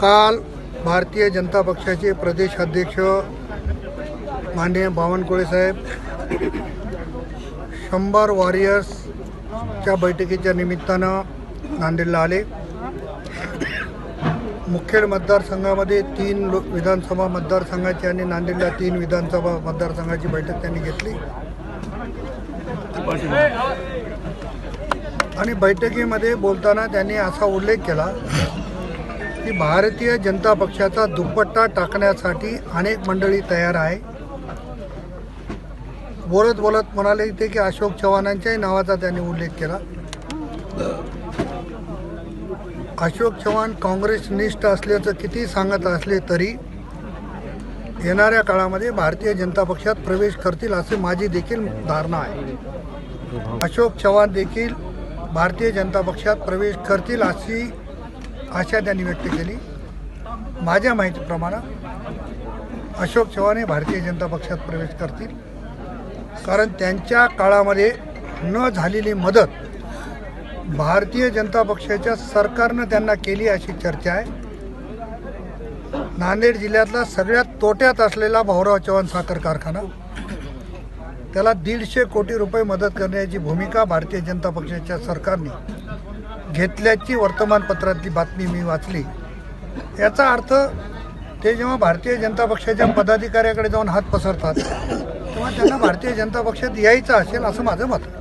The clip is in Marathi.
काल भारतीय जनता पक्षाचे प्रदेश अध्यक्ष माननीय बावनकुळे साहेब शंभर वॉरियर्सच्या बैठकीच्या निमित्तानं नांदेडला आले. मुखेड मतदारसंघामध्ये तीन लो विधानसभा मतदारसंघाची आणि नांदेडला तीन विधानसभा मतदारसंघाची बैठक त्यांनी घेतली. आणि बैठकीमध्ये बोलताना त्यांनी असा उल्लेख केला की भारतीय जनता पक्षाचा दुपट्टा टाकण्यासाठी अनेक मंडळी तयार आहे. बोलत बोलत म्हणाले ते की अशोक चव्हाणांच्याही नावाचा त्यांनी उल्लेख केला. अशोक चव्हाण काँग्रेसनिष्ठ असल्याचं किती सांगत असले तरी येणाऱ्या काळामध्ये भारतीय जनता पक्षात प्रवेश करतील असे माझी देखील धारणा आहे. अशोक चव्हाण देखील भारतीय जनता पक्षात प्रवेश करतील अशी आशा त्यांनी व्यक्त केली. माझ्या माहितीप्रमाणे अशोक चव्हाण हे भारतीय जनता पक्षात प्रवेश करतील. कारण त्यांच्या काळामध्ये न झालेली मदत भारतीय जनता पक्षाच्या सरकारनं त्यांना केली अशी चर्चा आहे. नांदेड जिल्ह्यातला सगळ्यात तोट्यात असलेला भाऊराव चव्हाण साखर कारखाना. त्याला दीडशे कोटी रुपये मदत करण्याची भूमिका भारतीय जनता पक्षाच्या सरकारने घेतल्याची वर्तमानपत्रातली बातमी मी वाचली याचा अर्थ ते जेव्हा भारतीय जनता पक्षाच्या पदाधिकाऱ्याकडे जाऊन हात पसरतात तेव्हा त्यांना भारतीय जनता पक्षात यायचं असेल असं माझं मत आहे.